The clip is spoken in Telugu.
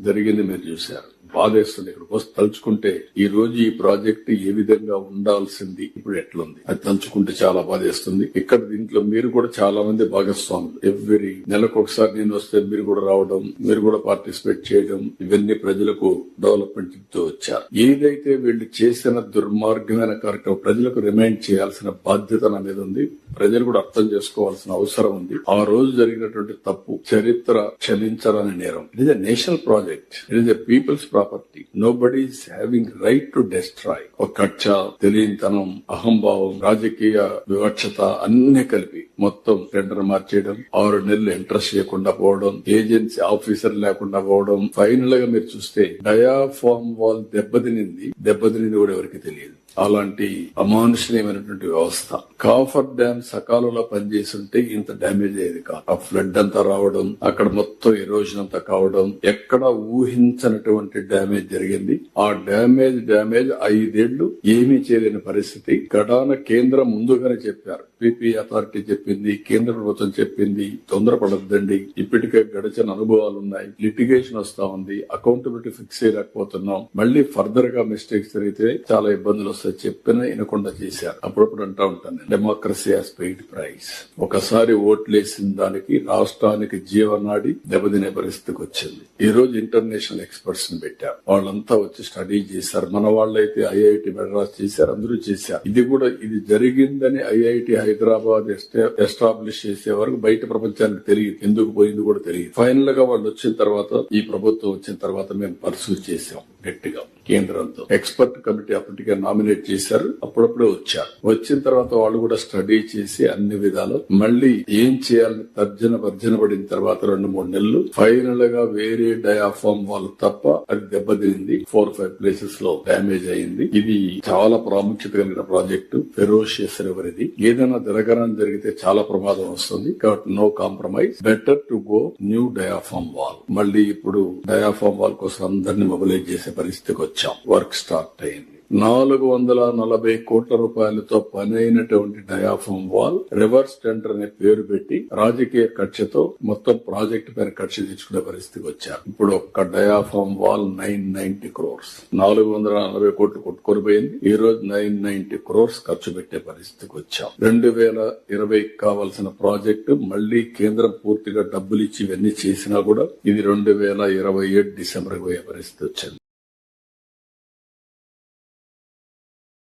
జరిగింది మీరు చూశారు. బాధేస్తుంది ఇక్కడికి వస్తే తలుచుకుంటే ఈ రోజు ఈ ప్రాజెక్ట్ ఏ విధంగా ఉండాల్సింది ఇప్పుడు ఎట్లుంది? అది తలుచుకుంటే చాలా బాధేస్తుంది. ఇక్కడ దీంట్లో మీరు కూడా చాలా మంది భాగస్వాములు. ఎవ్రీ నెలకు ఒకసారి నేను వస్తే మీరు కూడా రావడం మీరు కూడా పార్టిసిపేట్ చేయడం ఇవన్నీ ప్రజలకు డెవలప్మెంట్ చెప్తూ వచ్చారు. ఏదైతే వీళ్ళు చేసిన దుర్మార్గమైన కార్యక్రమం ప్రజలకు రిమైండ్ చేయాల్సిన బాధ్యత నా మీద ఉంది. ప్రజలు కూడా అర్థం చేసుకోవాల్సిన అవసరం ఉంది. ఆ రోజు జరిగినటువంటి తప్పు చరిత్ర క్షమించాలని నేరం. ఇది national project. It is a people's property nobody having right to destroy ఒక కక్ష తెలియనితనం అహంభావం రాజకీయ వివక్షత అన్ని కలిపి మొత్తం టెండర్ మార్చేయడం ఆరు నెలలు ఇంట్రెస్ట్ చేయకుండా పోవడం ఏజెన్సీ ఆఫీసర్ లేకుండా పోవడం. ఫైనల్గా మీరు చూస్తే డయాఫామ్ వాల్ దెబ్బతినింది. దెబ్బతినింది కూడా ఎవరికి తెలియదు. అలాంటి అమానుషీయమైనటువంటి వ్యవస్థ. కాఫర్ డ్యామ్ సకాలంలో పనిచేస్తుంటే ఇంత డ్యామేజ్ అయ్యేది కాదు. ఆ ఫ్లడ్ అంతా రావడం అక్కడ మొత్తం ఎరోజన్ అంతా కావడం ఎక్కడ ఊహించనటువంటి డ్యామేజ్ జరిగింది. ఆ డ్యామేజ్ డ్యామేజ్ ఐదేళ్ళు ఏమీ చేయలేని పరిస్థితి. గడాన కేంద్రం ముందుగానే చెప్పారు. పిపి అథారిటీ చెప్పింది కేంద్ర ప్రభుత్వం చెప్పింది తొందరపడద్దండి. ఇప్పటికే గడిచిన అనుభవాలు ఉన్నాయి లిటిగేషన్ వస్తా ఉంది. అకౌంటబిలిటీ ఫిక్స్ చేయలేకపోతున్నాం. మళ్ళీ ఫర్దర్గా మిస్టేక్స్ జరిగితే చాలా ఇబ్బందులు వస్తాయి. చెప్పిన వినకుండా చేశారు. అప్పుడప్పుడు అంటా ఉంటాను. డెమోక్రసీ హాస్ పెయిడ్ ప్రైస్ ఒకసారి ఓట్లేసిన దానికి రాష్ట్రానికి జీవనాడి దెబ్బతినే పరిస్థితికి వచ్చింది. ఈ రోజు ఇంటర్నేషనల్ ఎక్స్పర్ట్స్ని పెట్టారు వాళ్ళంతా వచ్చి స్టడీ చేశారు. మన వాళ్ళైతే ఐఐటి మెడ్రాస్ చేశారు. అందరూ చేశారు. ఇది కూడా ఇది జరిగిందని ఐఐటి హై హైదరాబాద్ ఎస్టాబ్లిష్ చేసే వరకు బయట ప్రపంచానికి తెలియదు. ఎందుకు పోయింది కూడా తెలియదు. ఫైనల్గా వాళ్ళు వచ్చిన తర్వాత ఈ ప్రభుత్వం వచ్చిన తర్వాత మేము పర్సూ చేసాం గట్టిగా. కేంద్రంతో. ఎక్స్పర్ట్ కమిటీ అప్పటికే నామినేట్ చేశారు. అప్పుడప్పుడే వచ్చారు. వచ్చిన తర్వాత వాళ్ళు కూడా స్టడీ చేసి అన్ని విధాలు. మళ్ళీ ఏం చేయాలని తర్జన భర్జన పడిన తర్వాత రెండు మూడు నెలలు. ఫైనల్గా వేరే డయాఫామ్ వాళ్ళు తప్ప అది దెబ్బతింది ఫోర్ ఫైవ్ ప్లేసెస్లో డ్యామేజ్ అయింది. ఇది చాలా ప్రాముఖ్యత కలిగిన ప్రాజెక్టు ఫెరోషియస్ రివర్ ఇది. ఏదైనా జరగడం జరిగితే చాలా ప్రమాదం వస్తుంది. కాబట్టి no compromise better to go new diaphragm wall మళ్ళీ ఇప్పుడు డయాఫామ్ వాల్ కోసం అందరినీ మొబిలైజ్ చేసే పరిస్థితికి వచ్చాం. వర్క్ స్టార్ట్ అయింది. నాలుగు వందల నలభై కోట్ల రూపాయలతో పనైనటువంటి డయాఫామ్ వాల్ రివర్స్ టెండర్ అనే పేరు పెట్టి రాజకీయ కక్షతో మొత్తం ప్రాజెక్ట్ పైన కక్ష తెచ్చుకునే పరిస్థితికి వచ్చారు. ఇప్పుడు ఒక్క diaphragm wall nine ninety crores. నాలుగు వందల నలభై కోట్లు కొట్టుకొని పోయింది ఈ రోజు నైన్ నైన్టీ క్రోర్స్ ఖర్చు పెట్టే పరిస్థితికి వచ్చాం. రెండు వేల ఇరవై కావాల్సిన ప్రాజెక్టు మళ్ళీ కేంద్రం పూర్తిగా డబ్బులు ఇచ్చి ఇవన్నీ చేసినా కూడా ఇది రెండు వేల ఇరవై ఏడు డిసెంబర్ పోయే పరిస్థితి వచ్చింది.